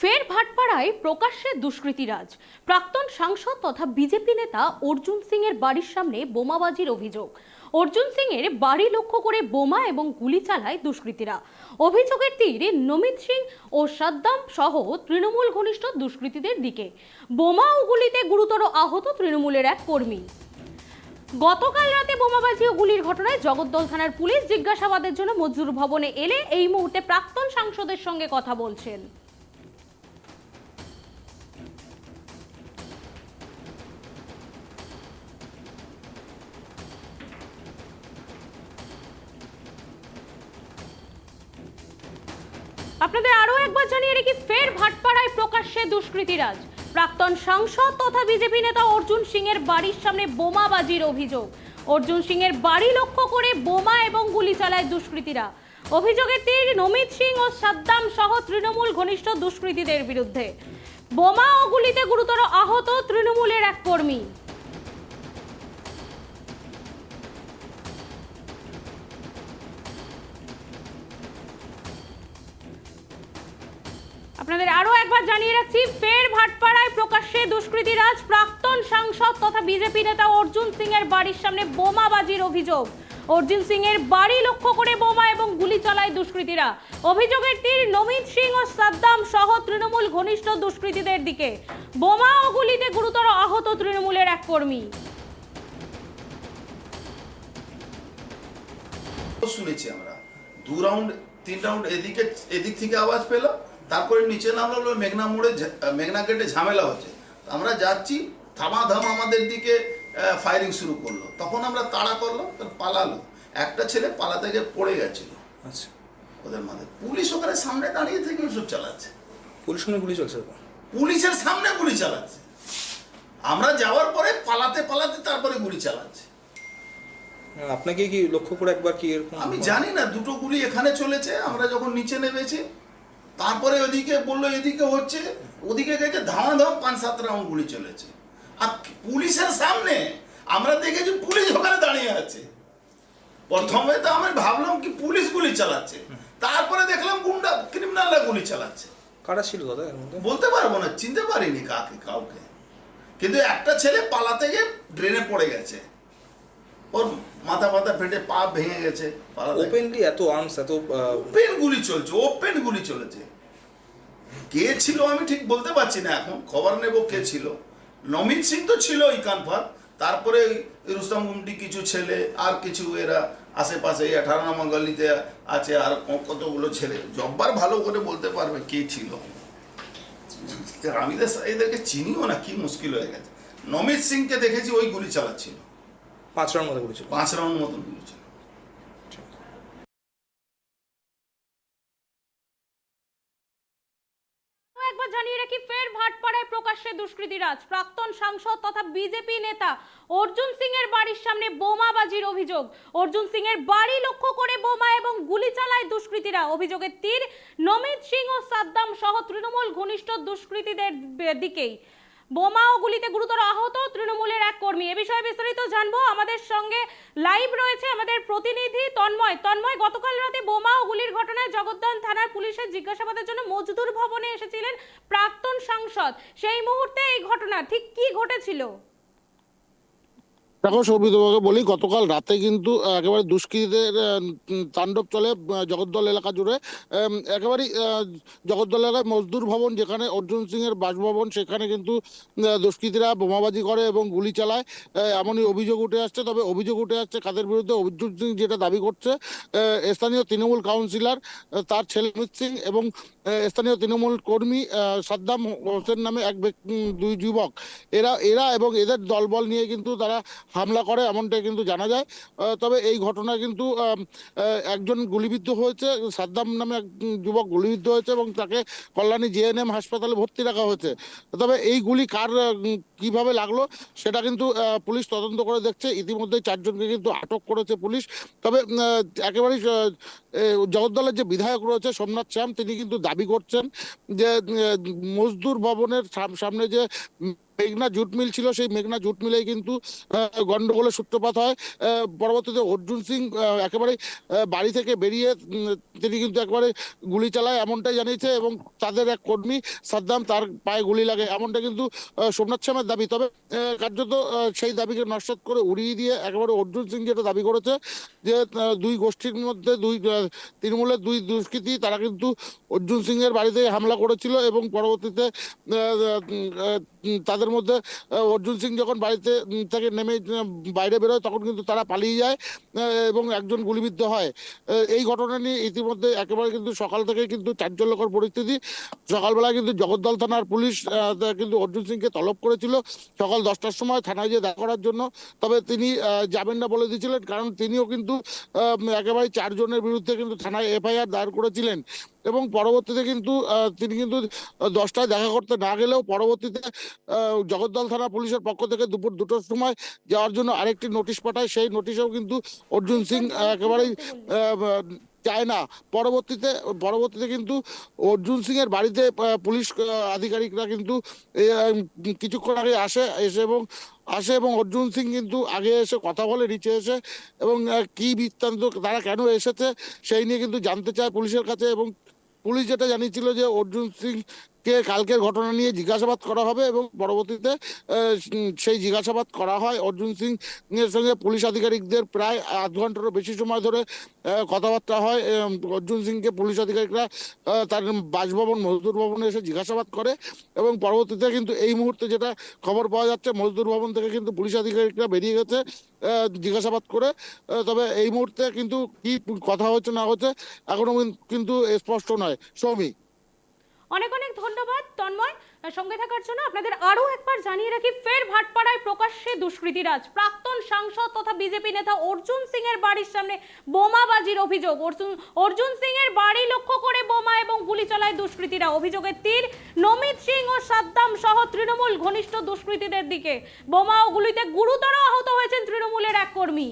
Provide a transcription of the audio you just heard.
ফের ভাটপাড়ায় প্রকাশ্যে দুষ্কৃতিরাজ। প্রাক্তন সাংসদ তথা বিজেপি নেতা অর্জুন সিং এর বাড়ির সামনে বোমাবাজির অভিযোগ। অর্জুন সিং এর বাড়ি লক্ষ্য করে বোমা এবং গুলি চালায় দুষ্কৃতীরা। অভিযোগের তীর নমিত সিং ও সাদ্দাম সহ তৃণমূল ঘনিষ্ঠ দুষ্কৃতীদের দিকে। বোমা ও গুলিতে গুরুতর আহত তৃণমূলের এক কর্মী। গতকাল রাতে বোমাবাজি ও গুলির ঘটনায় জগদ্দল থানার পুলিশ জিজ্ঞাসাবাদের জন্য মজদুর ভবনে এলে এই মুহূর্তে প্রাক্তন সাংসদের সঙ্গে কথা বলছেন। আপনাদের আরও একবার জানিয়ে রেখি, ফের ভাটপাড়ায় প্রকাশ্যে দুষ্কৃতীরাজ। প্রাক্তন সাংসদ তথা বিজেপি নেতা অর্জুন সিং এর বাড়ির সামনে বোমাবাজির অভিযোগ। অর্জুন সিং এর বাড়ি লক্ষ্য করে বোমা এবং গুলি চালায় দুষ্কৃতীরা। অভিযোগের তীর নমিত সিং ও সাদ্দাম সহ তৃণমূল ঘনিষ্ঠ দুষ্কৃতীদের বিরুদ্ধে। বোমা ও গুলিতে গুরুতর আহত তৃণমূলের এক কর্মী। আপনাদের আরও একবার জানিয়ে রাখছি, ফের ভাটপাড়ায় প্রকাশ্যে দুষ্কৃতীরাজ প্রাক্তন সাংসদ তথা বিজেপি নেতা অর্জুন সিং এর বাড়ির সামনে বোমাবাজির অভিযোগ। অর্জুন সিং এর বাড়ি লক্ষ্য করে বোমা এবং গুলি চালায় দুষ্কৃতীরা। অভিযোগের তীর নমিত সিং ও সাদ্দাম সহ তৃণমূল ঘনিষ্ঠ দুষ্কৃতীদের দিকে। বোমা ও গুলিতে গুরুতর আহত তৃণমূলের এক কর্মী। শুনেছি আমরা। দু রাউন্ড তিন রাউন্ড এদিকে, এদিক থেকে আওয়াজ পেলাম। তারপরে নিচে নামলো মেঘনা মোড়ে মেঘনা গেটে ঝামেলা হচ্ছে। আমরা যাচ্ছি থামাধাম আমাদের দিকে ফায়ারিং শুরু করল। তখন আমরা তাড়া করলাম পালালো। একটা ছেলে পালাতে গিয়ে পড়ে গেছিল। আচ্ছা। ওদের মাঝে পুলিশ ওখানে সামনে দাঁড়িয়ে থেকে ওসব চালাচ্ছে। পুলিশ সঙ্গে গুলি চলছে পুলিশের সামনে গুলি চালাচ্ছে। আমরা যাওয়ার পরে পালাতে পালাতে তারপরে গুলি চালাচ্ছে। আপনাকে কি লক্ষ্য করে একবার কি এরকম আমি জানি না দুটো গুলি এখানে চলেছে আমরা যখন নিচে নেমেছি তারপরে ওদিকে বলল এদিকে হচ্ছে ওদিকে গেছে ধামাধাম পাঁচ সাত রাউন্ড গুলি চলেছে। আর পুলিশের সামনে আমরা দেখেছি পুলিশ ওখানে দাঁড়িয়ে আছে। প্রথমে তো আমি ভাবলাম কি পুলিশ গুলি চালাচ্ছে। তারপরে দেখলাম গুন্ডা ক্রিমিনালরা গুলি চালাচ্ছে। কারা ছিল দাদা বলতে পারব না চিনতে পারিনি কাকে কাউকে। কিন্তু একটা ছেলে পালাতে গিয়ে ড্রেনে পড়ে গেছে। ওর মাথা মাথা ফেটে পা ভেঙে গেছে। ওপেনলি এত আর্মস এত ওপেন গুলি চলছে ওপেন গুলি চলেছে। কে ছিল আমি ঠিক বলতে পারছি না এখন খবর নেব কে ছিল। নমিত সিং তো ছিল ওই কানফার তারপরে রুস্তম গুমটি কিছু ছেলে আর কিছু এরা আশেপাশে এই আঠারো নম্বর গলিতে আছে আর কতগুলো ছেলে। জব্বার ভালো করে বলতে পারবে কে ছিল। আমি এদেরকে চিনিও না কি মুশকিল হয়ে গেছে। নমিত সিংকে দেখেছি ওই গুলি চালাচ্ছিল। পাঁচ রাউন্ড মধ্যে গুলি ছিল পাঁচ রাউন্ড মতন গুলি ছিল একবার জানিয়ে রাখি ফের ভাটপাড়ায় প্রকাশ্যে দুষ্কৃতীরাজ প্রাক্তন সাংসদ তথা বিজেপি নেতা অর্জুন সিং এর বাড়ির সামনে বোমাবাজির অভিযোগ। অর্জুন সিং এর বাড়ি লক্ষ্য করে বোমা এবং গুলি চালায় দুষ্কৃতীরা। অভিযোগের তীর নমিত সিং ও সাদ্দাম সহ তৃণমূল ঘনিষ্ঠ দুষ্কৃতীদের দিকেই। বোমা ও গুলিতে গুরুতর কর্মী এ বিষয়ে বিস্তারিত জানব। আমাদের সঙ্গে লাইভ রয়েছে আমাদের প্রতিনিধি তন্ময়। তন্ময়, গতকাল রাতে বোমা ও গুলির ঘটনায় জগদ্দল থানার পুলিশের জিজ্ঞাসাবাদের জন্য মজদুর ভবনে এসেছিলেন প্রাক্তন সাংসদ। সেই মুহূর্তে এই ঘটনা ঠিক কি ঘটেছিল? দেখো সৌমিতবাবুকে বলি গতকাল রাতে কিন্তু একেবারে দুষ্কৃতীদের তাণ্ডব চলে জগদ্দল এলাকা জুড়ে। উম, একেবারেই জগদ্দল এলাকায় মজদুর ভবন যেখানে অর্জুন সিং এর বাসভবন সেখানে কিন্তু দুষ্কৃতীরা বোমাবাজি করে এবং গুলি চালায়। এমনই অভিযোগ উঠে আসছে তবে অভিযোগ উঠে আসছে কাদের বিরুদ্ধে? অর্জুন সিং যেটা দাবি করছে স্থানীয় তৃণমূল কাউন্সিলর তার ছেলে সিং এবং স্থানীয় তৃণমূল কর্মী সাদ্দাম হোসেন নামে এক দুই যুবক। এরা এরা এবং এদের দলবল নিয়ে কিন্তু তারা হামলা করে এমনটাই কিন্তু জানা যায়। তবে এই ঘটনা কিন্তু একজন গুলিবিদ্ধ হয়েছে, সাদ্দাম নামে এক যুবক গুলিবিদ্ধ হয়েছে এবং তাকে কল্যাণী জেএনএম হাসপাতালে ভর্তি রাখা হয়েছে। তবে এই গুলি কার কীভাবে লাগল সেটা কিন্তু পুলিশ তদন্ত করে দেখছে। ইতিমধ্যে চারজনকে কিন্তু আটক করেছে পুলিশ। তবে একেবারেই জগদ্দলের যে বিধায়ক রয়েছে সোমনাথ শ্যাম, তিনি কিন্তু দাবি করছেন যে মজদুর ভবনের সাম- সামনে যে মেঘনা জুট মিল ছিল সেই মেঘনা জুট মিলেই কিন্তু গন্ডগোলের সূত্রপাত হয়। পরবর্তীতে অর্জুন সিং একেবারে বাড়ি থেকে বেরিয়ে তিনি কিন্তু একবারে গুলি চালায় এমনটাই জানিয়েছে এবং তাদের এক কর্মী সাদ্দাম তার পায়ে গুলি লাগে এমনটা কিন্তু সোমনাথ শ্যামের দাবি। তবে কার্যত সেই দাবিকে নস্বাত করে উড়িয়ে দিয়ে একেবারে অর্জুন সিং যেটা দাবি করেছে যে দুই গোষ্ঠীর মধ্যে দুই তৃণমূলের দুই দুষ্কৃতী তারা কিন্তু অর্জুন সিং এর বাড়িতে হামলা করেছিল এবং পরবর্তীতে আহ, তাদের মধ্যে অর্জুন সিং যখন বাড়িতে থেকে নেমে বাইরে বেরোয়, তখন কিন্তু তারা পালিয়ে যায় এবং একজন গুলিবিদ্ধ হয়। এই ঘটনা নিয়ে ইতিমধ্যে একেবারে কিন্তু সকাল থেকে কিন্তু চাঞ্চল্যকর পরিস্থিতি। সকালবেলা কিন্তু জগদ্দল থানার পুলিশ কিন্তু অর্জুন সিংকে তলব করেছিল। সকাল দশটার সময় থানায় গিয়ে দেখা করার জন্য। তবে তিনি যাবেন না বলে দিয়েছিলেন, কারণ তিনিও কিন্তু একেবারে চারজনের বিরুদ্ধে কিন্তু থানায় এফআইআর দায়ের করেছিলেন। এবং পরবর্তীতে কিন্তু তিনি কিন্তু দশটায় দেখা করতে না গেলেও পরবর্তীতে জগদ্দল থানা পুলিশের পক্ষ থেকে দুপুর দুটোর সময় যাওয়ার জন্য আরেকটি নোটিশ পাঠায়। সেই নোটিশেও কিন্তু অর্জুন সিং একেবারেই চায় না। পরবর্তীতে পরবর্তীতে কিন্তু অর্জুন সিং এর বাড়িতে পুলিশ আধিকারিকরা কিন্তু কিছুক্ষণ আগে আসে, এসে এবং, আসে এবং অর্জুন সিং কিন্তু আগে এসে কথা বলে, নিচে এসে এবং কি বৃত্তান্ত, তারা কেন এসেছে, সেই নিয়ে কিন্তু জানতে চায় পুলিশের কাছে এবং পুলিশ যেটা জানিয়েছিল যে অর্জুন সিং কে কালকের ঘটনা নিয়ে জিজ্ঞাসাবাদ করা হবে এবং পরবর্তীতে সেই জিজ্ঞাসাবাদ করা হয়। অর্জুন সিং এর সঙ্গে পুলিশ আধিকারিকদের প্রায় আধ ঘন্টারও বেশি সময় ধরে কথাবার্তা হয়। অর্জুন সিংকে পুলিশ আধিকারিকরা তার বাসভবন, মজদুর ভবনে এসে জিজ্ঞাসাবাদ করে এবং পরবর্তীতে কিন্তু এই মুহূর্তে যেটা খবর পাওয়া যাচ্ছে, মজদুর ভবন থেকে কিন্তু পুলিশ আধিকারিকরা বেরিয়ে গেছে জিজ্ঞাসাবাদ করে। তবে এই মুহূর্তে কিন্তু কি কথা হচ্ছে, না হচ্ছে, এখনও কিন্তু স্পষ্ট নয়। সৌমি অনেক অনেক ধন্যবাদ, তন্ময়। সঙ্গে থাকার জন্য আপনাদের আরও একবার জানিয়ে রাখি, ফের ভাটপাড়ায় প্রকাশ্যে দুষ্কৃতীরাজ। প্রাক্তন সাংসদ তথা বিজেপি নেতা অর্জুন সিং এর বাড়ির সামনে বোমাবাজির অভিযোগ। অর্জুন অর্জুন সিং এর বাড়ি লক্ষ্য করে বোমা এবং গুলি চালায় দুষ্কৃতীরা। অভিযোগের তীর নমিত সিং ও সাদ্দাম সহ তৃণমূল ঘনিষ্ঠ দুষ্কৃতীদের দিকে। বোমা ও গুলিতে গুরুতর আহত হয়েছেন তৃণমূলের এক কর্মী।